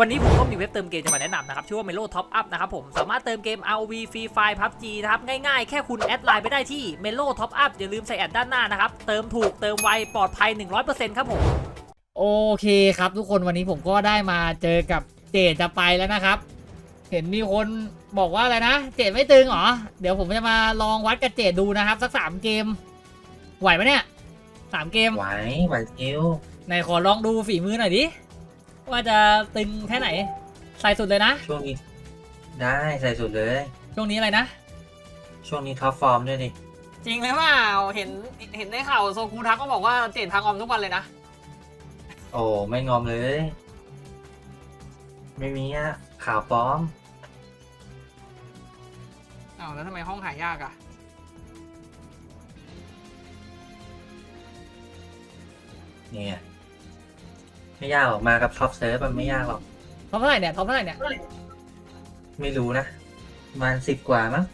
วันนี้ผมก็มีเว็บเติมเกมจะมาแนะนำนะครับ ชื่อว่า Melo Top Up นะครับผม สามารถเติมเกม ROV Free Fire PUBG นะครับ ง่ายๆ แค่คุณแอดไลน์ไปได้ที่ Melo Top Up อย่าลืมใส่แอดด้านหน้านะครับ เติมถูกเติมไว ปลอดภัย 100%ครับผม โอเคครับทุกคนวันนี้ผมก็ได้มาเจอกับเจดจะไปแล้วนะครับ เห็นมีคนบอกว่าอะไรนะ เจดไม่ตึงเหรอ เดี๋ยวผมจะมาลองวัดกับเจดดูนะครับ สักสามเกม ไหวไหมเนี่ยสามเกมไหวไหวคิวไหนขอลองดูฝีมือหน่อยดิ ว่าจะตึงแค่ไหน ใส่สุดเลยนะ ช่วงนี้ ได้ใส่สุดเลย ช่วงนี้อะไรนะ ช่วงนี้ท็อปฟอร์มด้วยดิจริงหรือเปล่าเห็นเห็นในข่าวโซคูทักก็บอกว่าเจนทางออมทุกวันเลยนะ โอ้ไม่งอมเลย ไม่มีอะข่าวปลอมอ้าวแล้วทำไมห้องหายยากอะเนี่ย ไม่ยากหรอกมากับท็อปเซิร์ฟมันไม่ยากหรอก ท็อปเท่าไหร่เนี่ยท็อปเท่าไหร่เนี่ยไม่รู้นะประมาณสิบกว่ามั้ง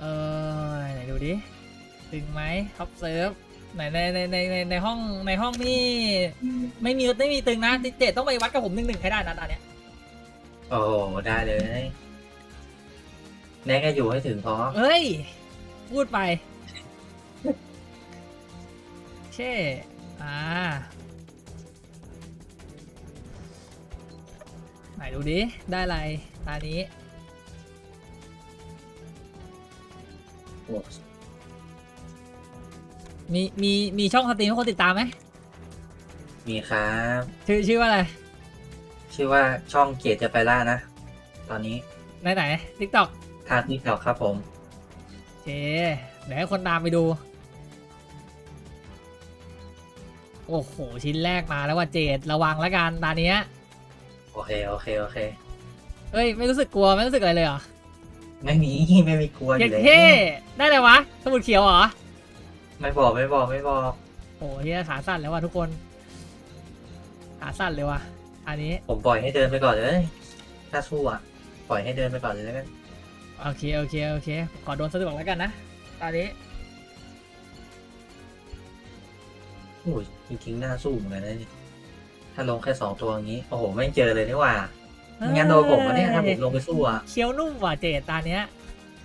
เออไหนดูดิตึงไหมท็อปเซิร์ฟไหนในในในในในห้องในห้องนี่ไม่มีไม่มีตึงนะเจดต้องไปวัดกับผมหนึ่งหนึ่งให้ได้นะตอนเนี้ยโอ้ได้เลยแน่ก็อยู่ให้ถึงพอเฮ้ยพูดไป เช่ อ่า ไหนดูดิ ได้อะไร ตานี้โอ้มีมีมีช่องสตรีมให้คนติดตามไหม มีครับ ชื่อชื่อว่าอะไร ชื่อว่าช่องเกียรติจะไปล่านะ ตอนนี้ไหนไหนทิกตอกทางที่เก่าครับผมโอเคเดี๋ยวให้คนตามไปดู โอ้โห ชิ้นแรกมาแล้วว่าเจดระวังแล้วกันตาเนี้ยโอเคโอเคโอเค เอ้ย ไม่รู้สึกกลัว ไม่รู้สึกอะไรเลยเหรอไม่มีไม่มีกลัวอเย้ยู่แล้วเท่ได้เลยวะ สมุดเขียวเหรอ ไม่บอกไม่บอกไม่บอก โอ้เฮียขาสั่นแล้วว่ะทุกคน ขาสั่นเลยว่ะ อันนี้ ผมปล่อยให้เดินไปก่อนเลยถ้าสู้อะ ปล่อยให้เดินไปก่อนเลยแล้วกันโอเค โอเค โอเค ขอโดนสะดวกแล้วกันนะ ตอนนี้ โอ้ยจริงๆน่าสู้เหมือนกันนะนี่ถ้าลงแค่สองตัวอย่างนี้ โอ้โห ไม่เจอเลยนี่หว่าไม่งั้นโดนผมวะเนี่ยถ้าผมลงไปสู้อะเคี้ยวนุ่มว่ะเจดตาเนี้ย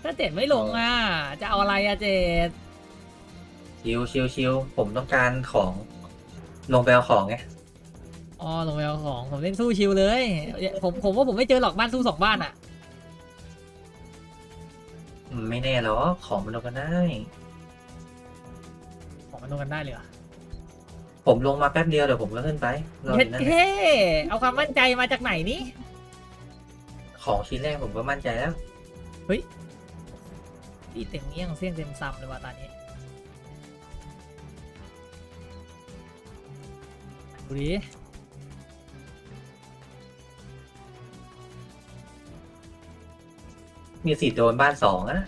ถ้าเจดไม่ลงอะ จะเอาอะไรอะเจดชิวชิวชิวผมต้องการของ ลงไปเอาของไงอ๋อลงไปเอาของผมเล่นสู้ชิวเลย ผมผมว่าผมไม่เจอหรอกบ้านสู้สองบ้านอะอืมไม่แน่หรอกของมันลงกันได้ ของมันลงกันได้เลยเหรอ ผมลงมาแป๊บเดียวเดี๋ยวผมก็ขึ้นไปรออเฮ้ยู่นั่นแหละเฮ้เอาความมั่นใจมาจากไหนนี่ ของชิ้นแรกผมก็มั่นใจแล้วพี่เต็มเงี้ยงเสี้ยงเต็มซ้ำเลยว่ะตอนนี้ดูดิมีสิทธิ์โดนบ้านสองอะ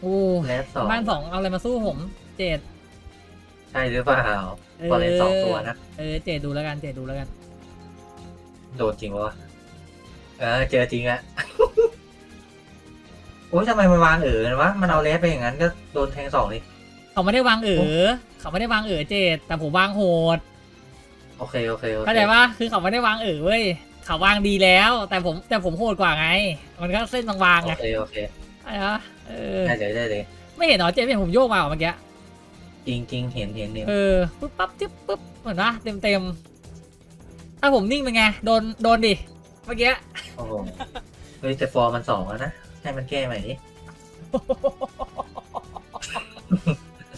โอ้แล้วสองบ้านสองเอาอะไรมาสู้ผม เจด ใช่หรือเปล่าพอเลยสองตัวนะ เออ เจดดูแล้วกัน เจดดูแล้วกัน โดนจริงวะเออเจอจริงอะโอ้ยทำไมมันวางเอ๋อวะ มันเอาเลสไปอย่างนั้นก็โดนแทงสองเลยเขาไม่ได้วางเอ๋อเขาไม่ได้วางเอ๋อเจดแต่ผมวางโหด โอเคโอเคโอเคเข้าใจปะคือเขาไม่ได้วางเอ๋อเว้ย เขาวางดีแล้ว แต่ผมแต่ผมโหดกว่าไง มันก็เส้นบางๆโอไงเคโอเคอะไรวะเออได้เลยได้เลย ไม่เห็นเหรอเจดไม่เห็นผมโยกมาเหรอเมื่อกี้ จริงจริงเห็นเห็นเห็นเออปุ๊บปั๊บจิ๊บปุ๊บเหมือนนะเต็มเต็มๆถ้าผมนิ่งเป็นไง โดนโดนดิเมื่อกี้โอ้โหเฮ้ยแต่ฟอร์มันสองแล้วนะให้มันแก้ใหม่ดิ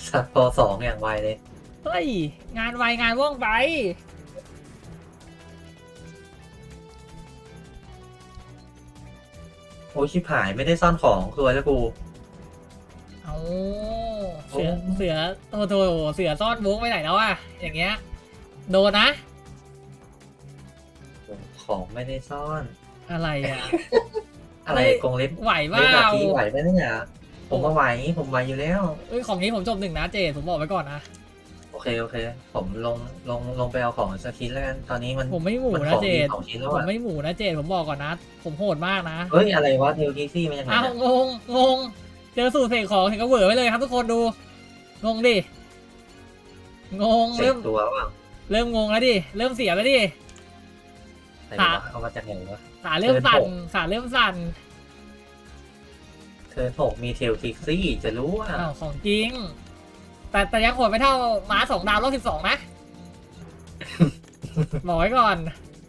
สัตว์ฟอร์สองอย่างไวเลยเฮ้ยงานไวงานว่องไปโอ้ยชิบหายไม่ได้ซ่อนของคือแล้วกูเอาเสือเสือโอ้โหเสือซ่อนบุ๊กไปไหนแล้วอะอย่างเงี้ย โดนนะ ของไม่ได้ซ่อน อะไรอะอะไรเฮ้ยกรงเล็บไหวเปไม่แบบล่านี้ไหวไหมเนี่ย ผมมาไหวผมไหวอยู่แล้ว เอ้ยของนี้ผมจบหนึ่งนะเจผมบอกไว้ก่อนนะ โอเคโอเค ผมลงลงลงไปเอาของสักชิ้นแล้วกัน ตอนนี้มันผมไม่หมูมันนะของเจมีดสองชิ้นแล้วผมอะไม่หมูนะเจดผมบอกก่อนนะ ผมโหดมากนะ เฮ้ยอะไรวะเทลกิซี่มาจากไหนอ้าวเนี่ยงงงง เจอสูตรเสกของเห็นก็เหวอไว้เลยครับทุกคนดู งงดิ งงเสเริ่กมตัวเปล่าเริ่มงงแล้วดิ เริ่มเสียแล้วดิ ไหนค่ะวะเอามาจากไหนวะ ขาเริ่มสั่นเทิร์นหกขาเริ่มสั่นเทิร์นหกมีเทลคิกซี่จะรู้ว่าอ้าวของจริง แต่แต่ยังโหดไม่เท่าม้าสองดาวรอบสิบสองนะ บอกไว้ก่อน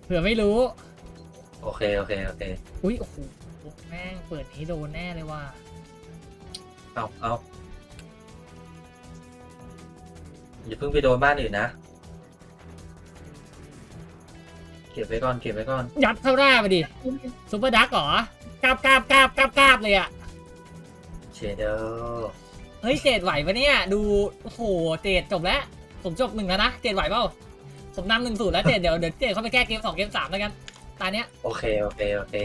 เผื่อไม่รู้ โอเค โอเค โอเค อุ้ยโอ้โหแม่งเปิดนี้โดนแน่เลยว่ะ เอาเอาอย่าเพิ่งไปโดนบ้านอื่นนะ เก็บไว้ก่อน เก็บไว้ก่อน ยัดเข้าหน้าไปดิซูเปอร์ดักเหรอกราบกราบกราบกราบกราบเลยอะเชเดอร์เฮ้ยเจดไหวปะเนี่ย ดู โอ้โห เจดจบแล้ว ผมจบหนึ่งแล้วนะ เจดไหวเปล่า ผมนำหนึ่งศูนย์แล้วเจดเดี๋ยวเดี๋ยวเจดเข้าไปแก้เกมสองเกมสามแล้วกัน ตาเนี้ย โอเค โอเค โอเค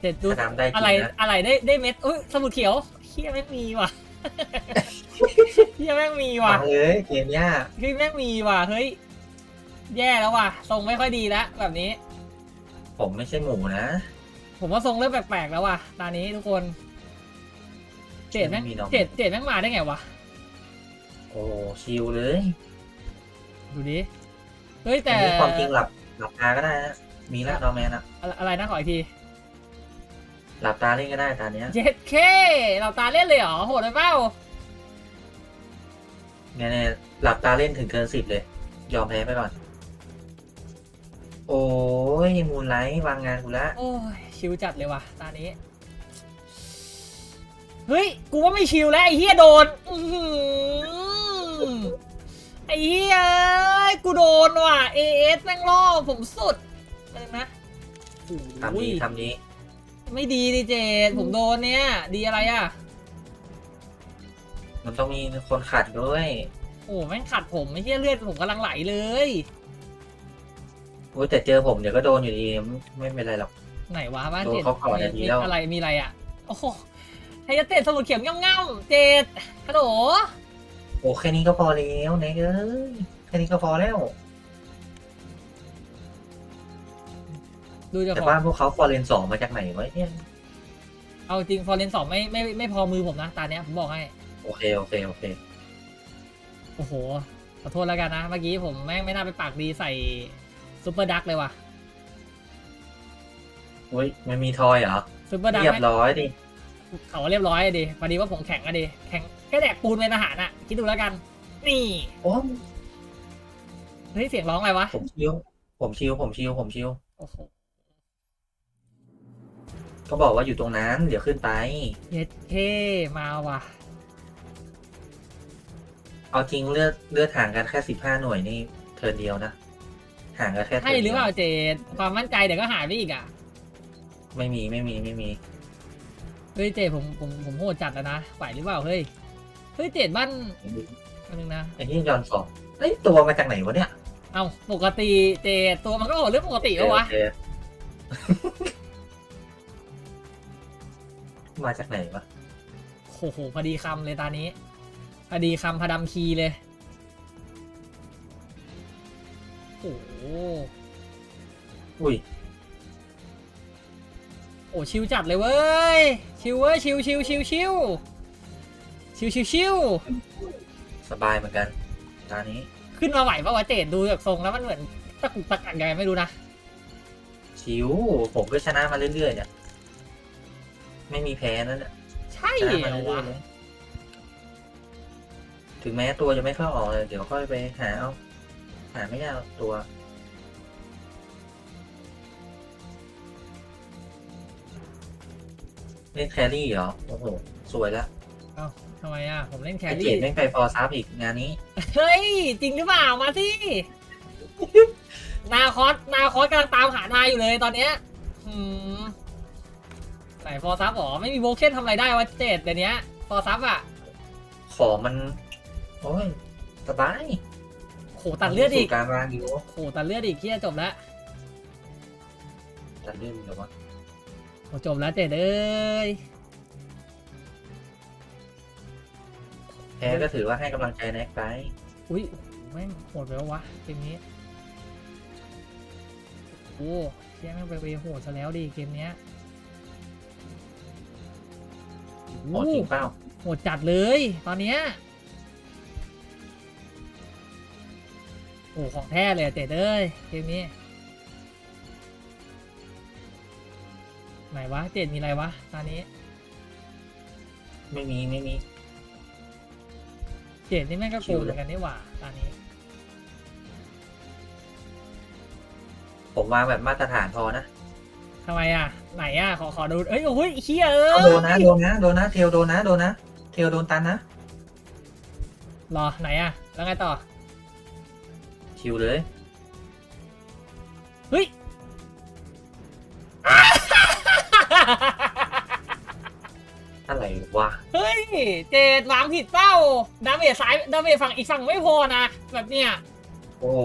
เจดดูถ้าทำได้จริอะไรงนะ อะไรได้ได้เม็ดอุ้ยสมุดเขียวเฮียแม่งมีว่ะ เฮียแม่งมีว่ะ มาเลยเกมเนี้ยเฮ้ยแม่งมีว่ะ เฮ้ย แย่แล้วว่ะ ทรงไม่ค่อยดีแล้วแบบนี้ ผมไม่ใช่หมูนะผมว่าทรงเริ่มแปลกๆแล้วว่ะ ตอนนี้ทุกคน เจดแม่งมีน้องเจดเจดแม่งมาได้ไงวะ โอ้ชิลเลยดูดิ เฮ้ยแต่ อันนี้ความจริงหลับหลับตาก็ได้นะมีแล้วนอร์แมนอะอะไรอะไรนะขออีกที หลับตาเล่นก็ได้ตาเนี้ยเจ็ดเคเราตาเล่นเลยเหรอโหดไปเปล่าเนี่ยเนี่ยหลับตาเล่นถึงเกินสิบเลย ยอมแพ้ไปก่อน โอ้ยมูนไลท์วางงานกูละโอ้ยชิวจัดเลยว่ะตานี้ เฮ้ย กูว่าไม่ชิวแล้วไอ้เฮียโดนอื้อหือไอ้เฮียเอ้ยกูโดนว่ะเอเอสแม่งล่อผมสุดเลยนะโอ้ทำยนี้ทำนี้ ไม่ดีดิเจดผมโดนเนี่ย ดีอะไรอะ มันต้องมีคนขัดด้วยโอ้แม่งขัดผมไม่เฮียเลือดผมกำลังไหลเลยโอ้ยแต่เจอผมเดี๋ยวก็โดนอยู่ดีไม่ไม่เป็นไรหรอก ไหนวะบ้านโดนเจ็ดเขาก่อนมีนาทีมีแล้ว อะไรมีอะไรอะ โอ้โหไฮยาเตะสมุดเขียมเง่าๆเจ็ดฮัลโหล โอ้แค่นี้ก็พอแล้วเนกเอ้ยแค่นี้ก็พอแล้ว ดูเจะแต่ของ บ้านพวกเขาฟอร์เรนสองมาจากไหนวะเนี่ยเอาจริงฟอร์เรนสองไม่ไม่ไม่พอมือผมนะ ตาเนี้ยผมบอกให้ โอเคโอเคโอเค โอ้โห ขอโทษแล้วกันนะ เมื่อกี้ผมแม่งไม่น่าไปปากดีใส่ซูเปอร์ดักเลยว่ะอุ้ยมันมีทอยเหรอ ซูเปอร์ดักเรียบแม่งร้อยดิ เขาเรียบร้อยอะดิพอดีว่าผมแข็งอะดิ แข็งแค่แดกปูนเป็นอาหารอะคิดดูแล้วกัน นี่โอ้เฮ้ยเสียงร้องอะไรวะ ผมชิวผมชิวผมชิวผมชิวโอ้โห ก็บอกว่าอยู่ตรงนั้น เดี๋ยวขึ้นไป เย็ดเท่มาว่ะ เอาจริงเลือดเลือดห่างกันแค่สิบห้าหน่วยนี่เทิร์นเดียวนะ ห่างกันแค่ใช่ทินหรือเปล่าดียวเจดความมั่นใจเดี๋ยวก็หายไปอีกอะ ไม่มีไม่มีไม่มี เฮ้ยเจดผมผมผมโหดจัดแล้วนะ ไหวหรือเปล่าเฮ้ย เฮ้ยเจดบ้านอันนึงนะ ไอ้ที่ยอนสองเอ้ยตัวมาจากไหนวะเนี่ยเอาปกติเจดตัวมันก็โหดเรื่องปกติปะวะ โอเค มาจากไหนวะโอ้โหพอดีคำเลยตอนนี้ พอดีคำพอดำคีเลย โอ้โหอุ้ย โอ้ชิวจัดเลยเว้ย ชิวเว้ยชิวชิวชิวชิวชิวชิวชิวสบายเหมือนกันตอนนี้ ขึ้นมาไหวปะวะเจดดูจากทรงแล้วมันเหมือนตะกุกตะกักยังไงไม่รู้นะ ชิวผมก็ชนะมาเรื่อยๆเนี่ย ไม่มีแพ้นั่นแหละใช่ชนะมาเหรอเรื่อวะยๆเลยถึงแม้ตัวจะไม่เข้าออกเลยเดี๋ยวค่อยไปหาเอาหาไม่ยากหรอกตัว เล่นแครี่เหรอ โอ้โห สวยละเอ้าทำไมอะ ผมเล่นแคไอเจรี่ดไม่งไปฟอร์ซับอีกงานนี้ เฮ้ย จริงหรือเปล่ามาสิ นาคอสนาคอสกำลังตามหานาอยู่เลยตอนเนี้ยอืมไห นฟอร์ซับหรอไม่มีโบเคนทำอะไรได้วะเจดเดี๋ยวนี้ฟอร์ซับอะของมัน โอ้ยสบายโหตัดเลือดอีกสู่การวางอยู่โหตัดเลือดอีกเที่ยจบแล้วตัดเลือดเหรอวะโหจบแล้วเจดเอ้ยแพ้ก็ถือว่าให้กำลังใจแน็กไปอุ้ยแม่งโหดไปแล้ววะเกมนี้โอ้เชี่ยแม่งไปเวโหดซะแล้วดิเกมเนี้ย โหดจริงเปล่าโหดจัดเลย ตอนเนี้ยโอ้ของแท้เลยอะเจดเอ้ยเกมนี้ไหนวะเจดมีอะไรวะตอนนี้ ไม่มีไม่มีเจดนี่แม่งก็โกงเหมือนกันนี่หว่าตอนนี้ ผมวางแบบมาตรฐานพอนะทำไมอะ ไหนอะ ขอขอดู เอ้ย โอ้ยเฮียเอ้เอายโดนนะ โดนนะ โดนนะ เทลโดนนะ โดนนะ เทลโดนตันนะ รอ ไหนอะ แล้วไงต่อชิวเลย เฮ้ย อะไรวะ เฮ้ย เจดวางผิดเป้า ดาเมจซ้าย ดาเมจฝั่งอีกฝั่งไม่พอนะ แบบเนี้ย โอ้โห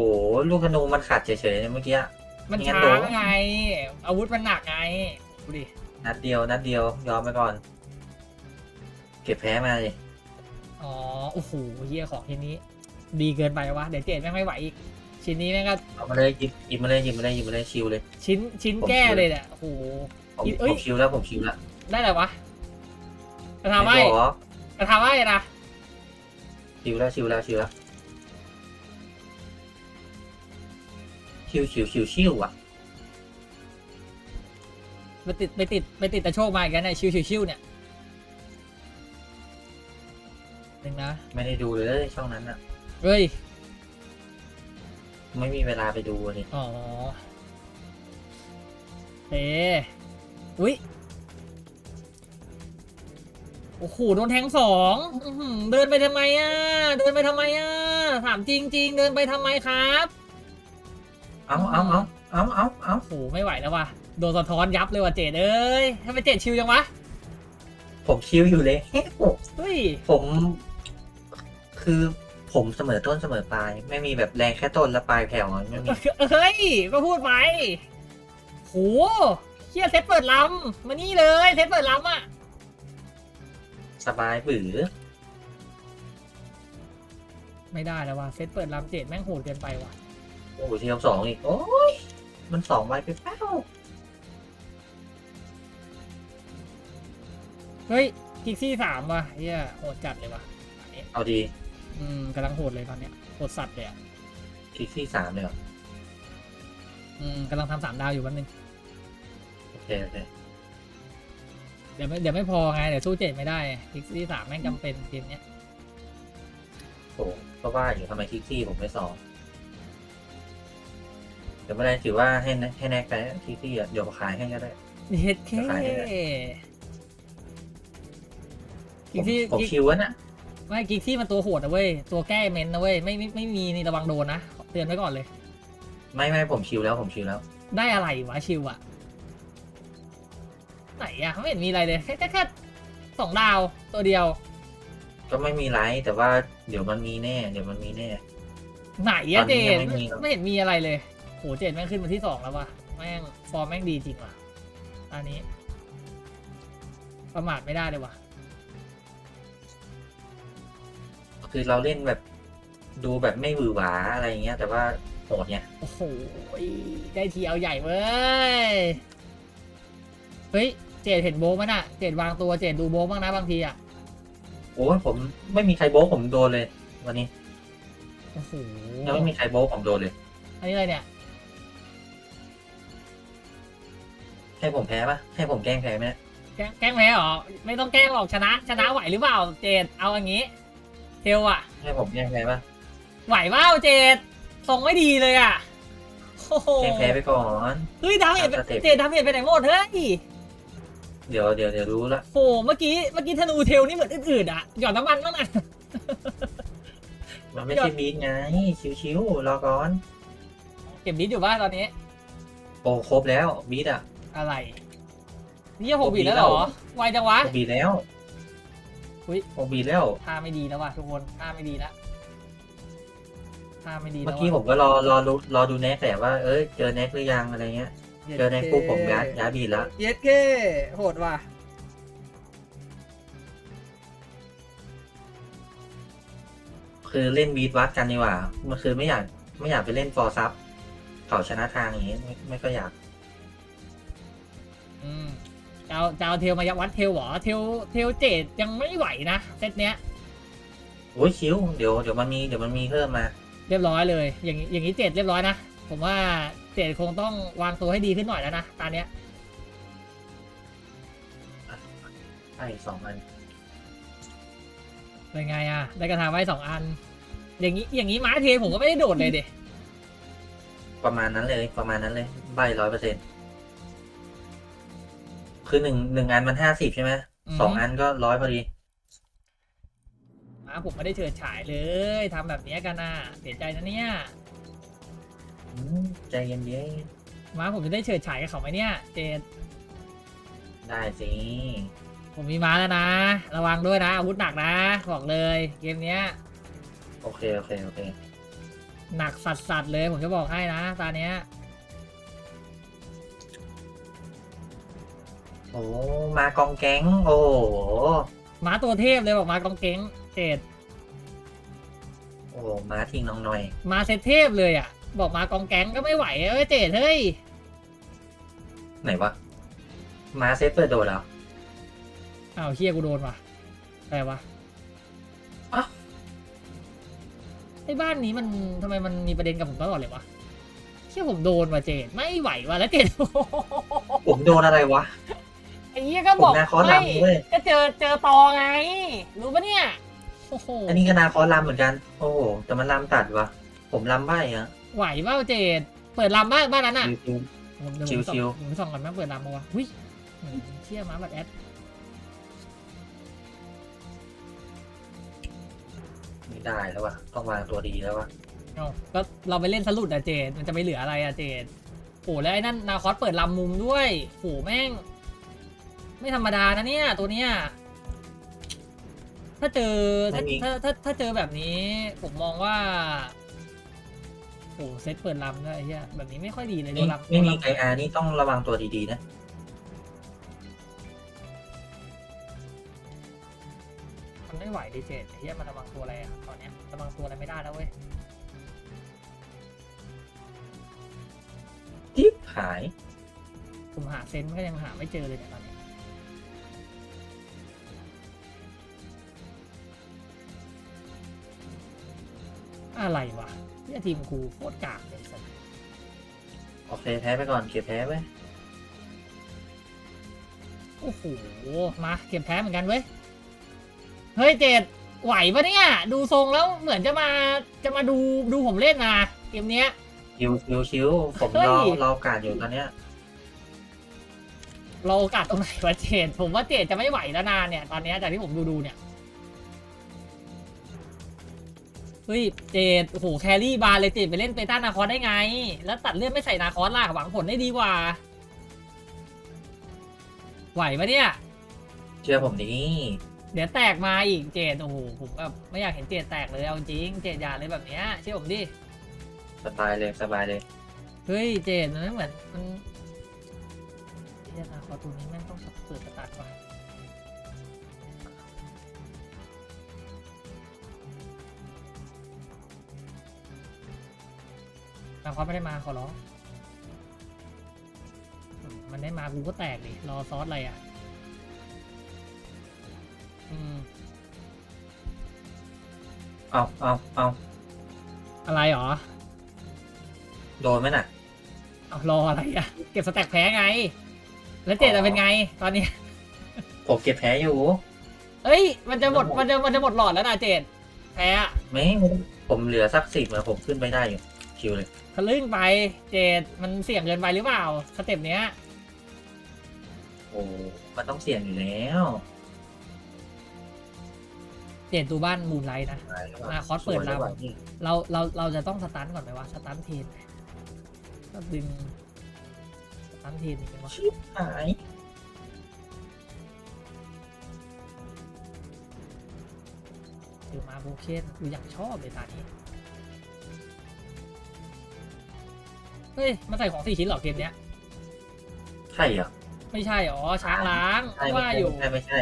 ลูกธนูมันขัดเฉยๆเมื่อกี้มัน งั้นช้าโดนไง อาวุธมันหนักไงดูดินัดเดียวนัดเดียวยอมไปก่อน เก็บแพ้มาเลยอ๋อโอ้โหเฮียของชิ้นนี้ ดีเกินไปวะเดี๋ยวเจดแม่งไม่ไหวอีก ชิ้นนี้แม่งก็เอามาเลยหยิบหยิบมาเลยหยิบมาเลยหยิบมาเลยชิวเลย ชิ้นชิ้นผมแก้ชิวเลยเนี่ยโอ้โหผมเอ้ยผมชิวแล้วผมชิวแล้วได้อะไรวะกระทำไว้ไม่บอกกระทำไว้นะชิวแล้วชิวแล้วชิวแล้ว ชิวชิวชิวชิวอะไปติดไปติดไปติดแตะโชคมาอีกแล้วเนี่ยชิวชิวชิวเนี่ยหนึ่งนะ ไม่ได้ดูเลยช่องนั้นอะ เฮ้ย ไม่มีเวลาไปดูเลยอ๋อเฮ้อุ้ยโอ้โหโดนแทงสองเดินไปทำไมอะ เดินไปทำไมอะ ถามจริง ๆ เดินไปทำไมครับ เอาเอาเอาเอาเอาเอาโอ้โหไม่ไหวแล้วว่ะ โดนสะท้อนยับเลยว่ะเจดเอ้ยทำไมเจดชิวยังวะ ผมชิวอยู่เลยเฮ้ยผมเฮ้ย ผม คือผมเสมอต้นเสมอปลาย ไม่มีแบบแรงแค่ต้นและปลายแผ่วไม่มีเฮ้ยก็พูดไปโหเฮียเซตเปิดลำมานี่เลยเซตเปิดลำอะ สบายบือไม่ได้แล้วว่ะเซตเปิดลำเจดแม่งโหดเกินไปว่ะ โอ้โหเทียมสองอีก โอ้ย มันสองใบไปเป้าเฮ้ยกิกซี่สามว่ะเฮียโหดจัดเลยว่ะอันนี้เอาดีอืมกำลังโหดเลยตอนเนี้ยโหดสัตว์เลยอะคิกซี่สามเลยเหรออืมกำลังทำสามดาวอยู่แป๊บนึงโอเคโอเคเดี๋ยวไม่เดี๋ยวไม่พอไงเดี๋ยวสู้เจดไม่ได้กิกซี่สามแม่งจำเป็นเกมเนี้ยโอ้ก็ว่าอยู่ทำไมคิกซี่ผมไม่สอง เดี๋ยวไม่ได้ถือว่าให้แนให้แนกไปคิกซี่อะเดี๋ยวขายให้ก็ได้ เฮ็ดเคจะขายได้ไหมกิกซี่ผมกิกชิวอะน่ะไม่กิกซี่มันตัวโหดนะเว้ย ตัวแก้เมนนะเว้ย ไม่ไม่ไม่มีนี่ระวังโดนนะ เตือนไว้ก่อนเลย ไม่ไม่ผมชิวแล้วผมชิวแล้ว ได้อะไรวะชิวอะไหนอะไม่เห็นมีอะไรเลยแค่แค่แค่สองดาวตัวเดียว ก็ไม่มีไลท์แต่ว่าเดี๋ยวมันมีแน่ เดี๋ยวมันมีแน่ ไหนตอะอนเจนี้ยันงไม่มีหรอกไม่เห็นมีอะไรเลยโหเจนแม่งขึ้นมาที่สองแล้ววะแม่งฟอร์มแม่งดีจริงว่ะอันนี้ ประมาทไม่ได้เลยว่ะคือเราเล่นแบบดูแบบไม่หวือหวาอะไรอย่างเงี้ย แต่ว่าโหดไงโอ้โหได้ทีเอาใหญ่เว้ยเฮ้ยเจดเห็นโบกมั้ยน่ะเจดวางตัวเจดดูโบกบ้างนะบางทีอะโอ้ยผมไม่มีใครโบ๊ะผมโดนเลย วันนี้โอ้โหยังไม่มีใครโบ๊ะผมโดนเลยอันนี้อะไรเนี่ย ให้ผมแพ้ปะให้ผมแกล้งแพ้ไหมเนี่ยแกล้งแกล้งแพ้เหรอไม่ต้องแกล้งหรอกชนะ ชนะไหวหรือเปล่าเจดเอาอย่างงี้เทลอะให้ผมแกล้งแพ้ปะไหวเปล่าเจดทรงไม่ดีเลยอะโอ้โหแกล้งแพ้ไปก่อน เฮ้ยดาเมจตามสเต็ปเจดดาเมจไปไหนหมดเฮ้ยเดี๋ยวเดี๋ยวเดี๋ยวรู้ละโหเมื่อกี้เมื่อกี้ธนูเทลนี่เหมือนอื่นๆอะหยอดน้ำมันบ้างนะมันไม่ใช่บีทไงชิวๆรอก่อน เก็บดิสอยู่บ้านตอนนี้ โอ้ครบแล้วบีทอะ อะไร นี่หกบีแล้วเหรอ ไวจังวะครบบีทแล้วอุ๊ยครบบีทแล้ว ท่าไม่ดีแล้วว่ะทุกคนท่าไม่ดีแล้วท่าไม่ดีเมื่แล้อวกี้ผว่ะมก็รอรอรู้รอดูแน็กแต่ว่าเอ้ยเจอแน็กหรือยังอะไรเงี้ย เจอแน็กปุ๊บผมย้ายย้ายบีทแล้ว เย็ดเก้โหดว่ะ คือเล่นบีทวัดกันดีกว่า มันคือไม่อยากไม่อยากไปเล่นฟอร์ซับเขาชนะทางอย่างงี้ไม่ไม่ก็อยากอืม จะเอาจะเอาเทลมายัดวัดเทลเหรอเทลเทลเจดยังไม่ไหวนะเซตเนี้ยโอ้ยชิวเดี๋ยวเดี๋ยวมันมีเดี๋ยวมันมีเพิ่มมาเรียบร้อยเลย อย่างนี้อย่างนี้เจ็ดเรียบร้อยนะผมว่าเจ็ดคงต้องวางตัวให้ดีขึ้นหน่อยแล้วนะตอนเนี้ยใช่สองอันเป็นไงอะได้กระถางไว้สองอัน อย่างนี้อย่างนี้ม้าเทผมก็ไม่ได้โดดเลยเด็ประมาณนั้นเลยประมาณนั้นเลยใบร้อยเปอร์เซ็น คือหนึ่งหนึ่งอันมันห้าสิบใช่ไหมสองอันก็ร้อยพอดีม้าผมไม่ได้เฉิดฉายเลยทำแบบเนี้ยกันนะเสียใจนะเนี่ยอืมใจเย็นม้าผมจะได้เฉิดฉายกับเขาไหมเนี่ย เจดๆได้สิผมมีม้าแล้วนะ ระวังด้วยนะอาวุธหนักนะบอกเลยเกมเนี้ย โอเคโอเคโอเค หนักสัสสัสๆเลยผมจะบอกให้นะตอนเนี้ย โอ้มากองแก๊ง โอ้โหม้าตัวเทพเลยบอกม้ากองเก้งเจดโอ้มาทิ้งน้องหน่อย มาเซตเทพเลยอะ บอกมากองแก๊งก็ไม่ไหวเอ้ยเจดเฮ้ยไหนวะมาเซฟเปิดโดดแล้วอ้าวเฮียกูโดนว่ะอะไรวะอ้าวไอ้บ้านนี้มันทำไมมันมีประเด็นกับผมตลอดเลยวะเฮียผมโดนว่ะเจดไม่ไหวว่ะแล้วเจด ผมโดนอะไรวะ ไอ้เฮียก็บอกผมนาคอสลำเว้ย ก็เจอเจอตอไง รู้ปะเนี่ยโอ้โหอันนี้ก็นาคอสลำเหมือนกัน โอ้โหแต่มันลำตัดวะผมลำใบอะไหวเปล่าเจดเปิดลำบ้านบ้านนั้นอะชิว ผมเดี๋ยวผมส่องชิวผมส่องก่อนแม่งเปิดลำมาวะหุ้ยอืมเชี่ยมาบัดแอดๆไม่ได้แล้ววะต้องวางตัวดีแล้ววะเอ้าก็เราไปเล่นสลุดอะเจดมันจะไม่เหลืออะไรอะเจดโอ้แล้วไอ้นั่นนาคอสเปิดลำมุมด้วยโหแม่ง ไม่ธรรมดานะเนี่ย ตัวเนี้ยถ้าเจอถ้าถ้าถ้าถ้าเจอแบบนี้ ผมมองว่าโอ้เซตเปิดลำด้วยไอ้เหี้ยแบบนี้ไม่ค่อยดีเลยไม่โดนลำไม่มีโดนไกลำอานี่ต้องระวังตัวดีๆนะมันไม่ไหวดิเจดไอ้เหี้ยมันระวังตัวอะไรอะตอนเนี้ยระวังตัวอะไรไม่ได้แล้วเว้ยจิ๊บหาย ผมหาเซนต์ก็ยังหาไม่เจอเลยเนี่ยตอนนี้ อะไรวะเนี่ยทีมกูโคตรกากเลยสัสโอเคแพ้ไปก่อนเก็บแพ้ไว้โอ้โห มาเก็บแพ้เหมือนกันเว้ย เฮ้ยเจดไหวปะเนี่ย ดูทรงแล้วเหมือนจะมาจะมาดูดูผมเล่นนะเกมเนี้ยคิวคิวคิวผมเฮ้ยรอรอโอกาสอยู่ตอนเนี้ยเราโอกาสตรงไหนวะเจดผมว่าเจดจะไม่ไหวแล้วนานเนี่ย ตอนเนี้ยจากที่ผมดูดูๆเนี่ย เฮ้ยเจดโอ้โหแครี่บาร์เลยเจดไปเล่นเปต้านาคอสได้ไง แล้วตัดเลือดไม่ใส่นาคอสล่ะหวังผลได้ดีกว่า ไหวปะเนี่ย เชื่อผมดิเดี๋ยวแตกมาอีกเจดโอ้โหผมแบบไม่อยากเห็นเจดแตกเลยเอาจริงเจดอย่าเลยแบบเนี้ยเชื่อผมดิสบายเลยสบายเลยเฮ้ยเจดมันไม่เหมือนมันเฮียนาคอสตัวนี้แม่งต้องเปิดสตาร์ทก่อน นาคอสไม่ได้มาขอร้องอืมมันได้มากูก็แตกดิ รอซอสอะไรอะ อืม เอาเอาเอาอะไรหรอ โดนไหมน่ะ เอารออะไรอะ เก็บสแต็กแพ้ไง แล้วเจดจะเป็นไง ตอนนี้ ผมเก็บแพ้อยู่ เอ้ย มันจะหมด มันจะ มันจะหมดหลอดแล้วนะเจดแพ้อะไม่ ผมเหลือสักสิบมาผมขึ้นไปได้อยู่ คิวเลยทะลึ่งไปเจดมันเสี่ยงเกินไปหรือเปล่าสเต็ปเนี้ยโอ้มันต้องเสี่ยงอยู่แล้วเจดดูบ้านมูนไลท์นะตายแล้วะอะคอร์สเปิดสวยแล้วลำว่ะนี่เราเราเราจะต้องสตันก่อนไหมวะสตันเทนไหมก็ดึงสตันเทนอีกไหมวะชิบหายเดี๋ยวมาโบเคนกูอยากชอบเลยตานี้ เฮ้ย มันใส่ของสี่ชิ้นเหรอเกมเนี้ย ใช่เหรอไม่ใช่อ๋อช้างล้างใช่ไม่ว่าใช่อยู่ไม่ใช่ไม่ใช่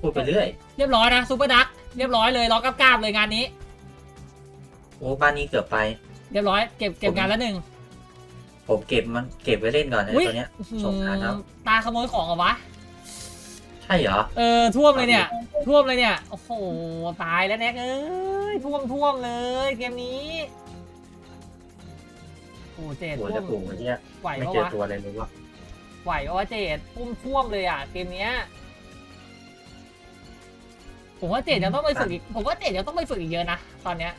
พูดไปเรื่อย เรียบร้อยนะซูเปอร์ดักเรียบร้อยเลยล็อกกราบๆเลยงานนี้ โอ้บ้านนี้เกือบไป เรียบร้อยเก็บเก็บงานแล้วหนึ่งผมเก็บมันเก็บไว้เล่นก่อนนะอุ๊ยตัวเนี้ยอื้อหือสงสารเนอะตาขโมยของเหรอวะ ใช่เหรอ เออท่วมเลยเนี่ย ท่วมเลยเนี่ย โอ้โหตายแล้วแน็กเอ้ยท่วมท่วมเลยเกมนี้ อ้เจดหัวท่วจะมปลูกไอ้เนี่ยไหวไม่ปะเจอวะตัวอะไรเลยว่ะไหวปะวะเจดพุ่มท่วมเลยอะเกมเนี้ยผมว่าเจดยังต้องไปฝึกอีกผมว่าเจดยังต้องไปฝึกอีกเยอะนะตอนเนี้ย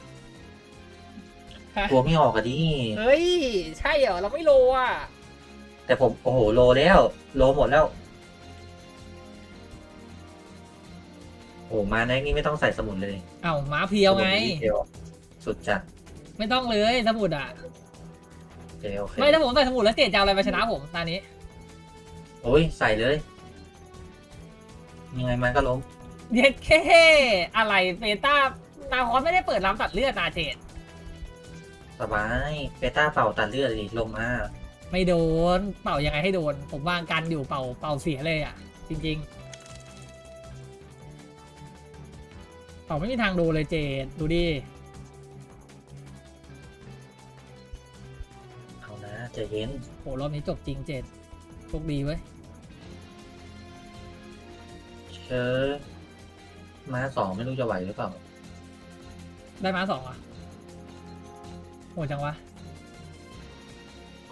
ตัวไม่ออกอะดิเฮ้ยใช่เหรอเราไม่โลอะแต่ผมโอ้โหโลแล้ว โลหมดแล้วโอ้มาแน็กนี่ไม่ต้องใส่สมุนเลยเอ้าม้าเพียวไง สมุนนิดเดียวสุดจัดไม่ต้องเลยสมุดอะโอ เคโอเคไม่ถ้าผมใส่สมุดแล้วเจดจะเอาอะไรมาชนะผมตอนนี้ โอ้ยใส่เลย ยังไงมันก็ล้มเย็ดแค่อะไรเบต้านาคอสไม่ได้เปิดร้านตัดเลือดนาเจดสบายเบต้าเป่าตัดเลือดดิลมมาไม่โดน เป่ายังไงให้โดน ผมวางกันอยู่เป่าเป่าเสียเลยอะ จริง ๆ เป่าไม่มีทางโดนเลยเจดดูดิ ใจเย็นโหรอบนี้จบจริงเจดโชคดีเว้ยเชิญมาสองไม่รู้จะไหวหรือเปล่า ได้มาสองอะโหจังวะ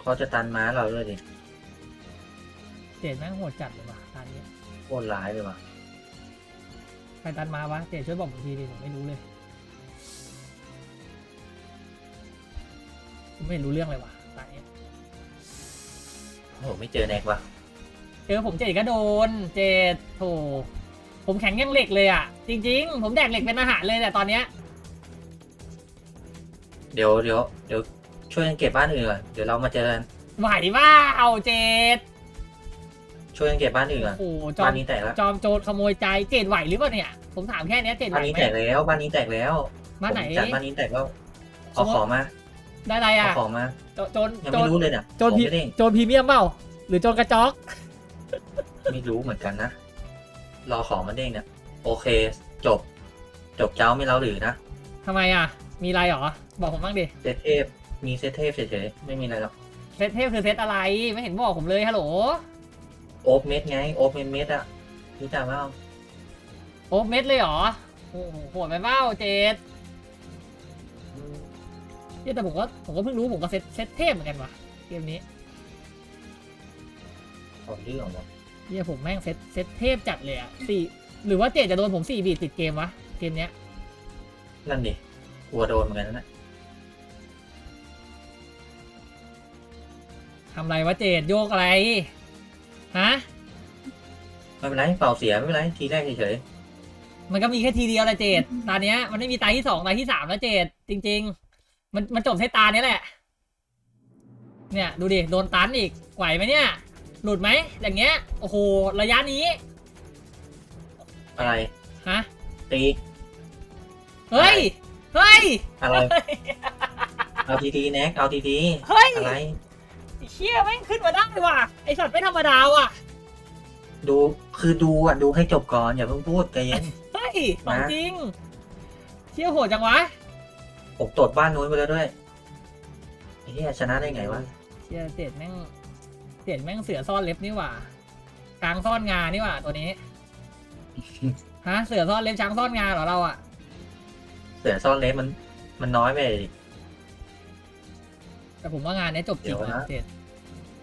เขาจะตันม้าเราด้วยดิเจดแม่งโหดจัดเลยว่ะตอนนี้โคตรร้ายเลยว่ะใครตันมาวะเจดช่วยบอกผมทีดิผมไม่รู้เลยผมไม่เห็นรู้เรื่องเลยว่ะตอนนี้ โอ้โหไม่เจอแน็กว่ะเจอผมเจดก็โดน เจดโถผมแข็งยังเหล็กเลยอะ จริง ๆ ผมแดกเหล็กเป็นอาหารเลยแต่ตอนเนี้ยเดี๋ยวเดี๋ยวเดี๋ยวช่วยกันเก็บบ้านอื่นก่อนเดี๋ยวเรามาเจอกันไหวว่าเอาเจดช่วยกันเก็บบ้านอื่นก่อนโอ้โหจอบ้ามนนี้แตกแล้วจอมโจรขโมยใจเจดไหวหรือเปล่าเนี่ย ผมถามแค่เนี้ยเจดไหวบ้านนี้ไหมแตกแล้วบ้านนี้แตกแล้วบ้านไหน ผมจัดบ้านนี้แตกแล้วเอาของมา ได้อะไรเอาอะ ของมาโจโจรยังโจไม่รรู้เลยเนี่ยโจรผมพีไม่ได้โจรพรีเมียมเปล่าหรือโจรกระจอก ไม่รู้เหมือนกันนะ รอของมันเด้งเนี่ย โอเค จบ จบเจ้าไม่เล่าหรือนะทำไมอะ มีอะไรหรอ บอกผมบ้างดิ เซตเทพ มีเซตเทพเฉยๆ ไม่มีอะไรหรอก เซตเทพคือเซตอะไร ไม่เห็นบอกผมเลยฮัลโหล โอ๊บเม็ดไง โอ๊บเม็ดเม็ดอะรู้จักเปล่าโอ้เม็ดเลยเหรอ โอ้โหโหดไปเปล่าเจด เนี่ยแต่ผมก็ผมก็เพิ่งรู้ผมก็เซตเซตเทพเหมือนกันว่ะเกมนี้ของเรื่องหรอเนี่ยผมแม่งเซตเซตเทพจัดเลยอะสี่หรือว่าเจดจะโดนผมสี่บีทติดเกมวะเกมเนี้ยนั่นดิกลัวโดนเหมือนกันนะทำไรวะเจดโยกอะไรฮะไม่เป็นไรเป่าเสียไม่เป็นไรทีแรกเฉยมันก็มีแค่ทีเดียวแหละเจดตาเนี้ยมันไม่มีตาที่สองตาที่สามแล้วเจดจริง ๆ มันมันจบที่ตาเนี้ยแหละ เนี่ย ดูดิ โดนตันอีก ไหวไหมเนี่ย หลุดไหม อย่างเงี้ย โอ้โห ระยะนี้ๆอะไร ฮะ ตี เฮ้ย เฮ้ย อะไร เอาทีทีแน็กเอาทีทีเฮ้ย อะไรเชี่ยแม่งขึ้นมาได้ว่ะ ไอสัตว์ไม่ธรรมดาว่ะ ดู คือดูอะ ดูให้จบก่อน อย่าเพิ่งพูดใจเย็น เฮ้ยของนะจริง เชี่ยโหดจังวะ ผมตรวจบ้านนู้นไปแล้วด้วยไอ้เหี้ยชนะได้ไงวะเชี่ยเจ็ดแม่งเจ็ดแม่งเสือซ่อนเล็บนี่หว่ากลางซ่อนงานี่หว่าตัวนี้ฮะเสือซ่อนเล็บช้างซ่อนงาเหรอเราอะเสือซ่อนเล็บมัน มันน้อยไปดิแต่ผมว่างานเนี้ยจบจริงเดี๋ยวนะนะเจ็ด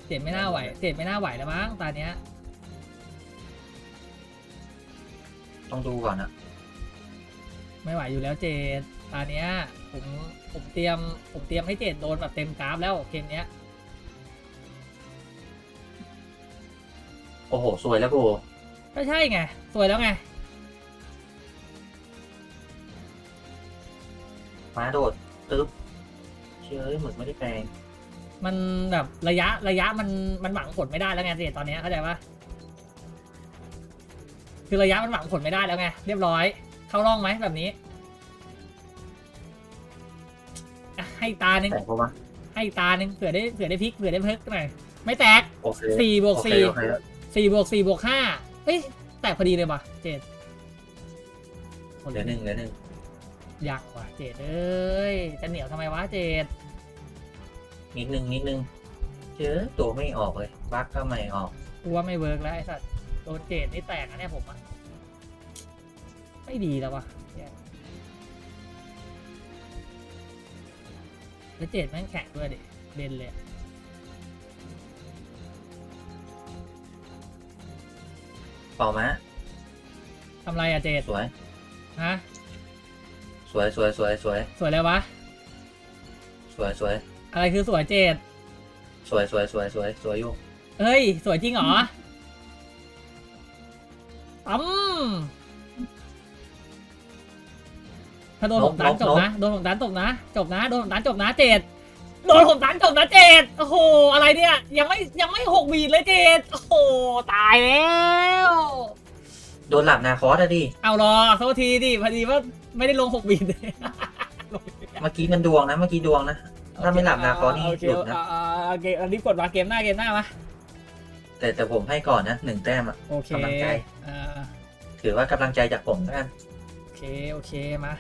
เจ็ดไม่น่าไหวเจ็ดไม่น่าไหวแล้วมั้งตอนเนี้ย ต้องดูก่อนอะไม่ไหวอยู่แล้วเจ็ดตอนเนี้ย ผมผมเตรียมผมเตรียมให้เจ็ดโดนแบบเต็มกราฟแล้วเกมเนี้ยโอ้โหสวยแล้วกูก็ใช่ไง สวยแล้วไงม้าโดดตึ๊บเชื่อเหมือนไม่ได้แปลงมันแบบระยะระยะมันมันหวังผลไม่ได้แล้วไงเจตอนเนี้ยเข้าใจปะคือระยะมันหวังผลไม่ได้แล้วไงเรียบร้อย เข้าร่องไหมแบบนี้ ให้ตาหนึ่งแต่เพราะว่าให้ตาหนึ่งเผื่อได้เผื่อได้พลิกเผื่อได้เพิกหน่อยไม่แตกโอเคสี่บวกโอเคสี่โอเคสี่บวกสี่บวกห้าเฮ้ยแตกพอดีเลยว่ะเจดเหลือหนึ่งเหลือหนึ่งอยากว่ะเจดเอ้ยจะเหนียวทำไมวะเจดนิดนึงนิดนึงเชื่อตัวไม่ออกเลยบั๊กก็ไม่ออกกูว่าไม่เวิร์กแล้วไอ้สัตว์โดนเจดนี่แตกนะเนี่ยผมอะไม่ดีแล้วว่ะ แย่แล้วเจดแม่งแข็งด้วยดิเด่นเลยเป่ามาทำไรอะเจดสวย ฮะ สวยสวยสวยสวยสวยเลยวะ สวยสวยอะไรคือสวยเจดสวยสวยสวยสวยสวยอยู่เฮ้ย สวยจริงเหรอตั้ม โดนผมตันจบนะ โดนผมตันจบนะ จบนะ โดนผมตันจบนะเจดโดนผมตันจบนะเจดโอ้โห อะไรเนี่ย ยังไม่ยังไม่หกบีดเลยเจดโอ้โห ตายแล้ว โดนหลับนาคอสอะดิ เอารอโทษทีดิพอดีว่าไม่ได้ลงหกบีดเลยเมื่อกี้มันดวงนะ เมื่อกี้ดวงนะ ถ้าไม่หลับนาคอสนี่โอเคหลุดนะอ่าอ่าอ่าโอเคอันนี้กดมาเกมหน้าเกมหน้ามาแต่แต่ผมให้ก่อนนะหนึ่งแต้มอะโอเคกำลังใจอ่าถือว่ากำลังใจจากผมแล้วกันโอเค โอเคมา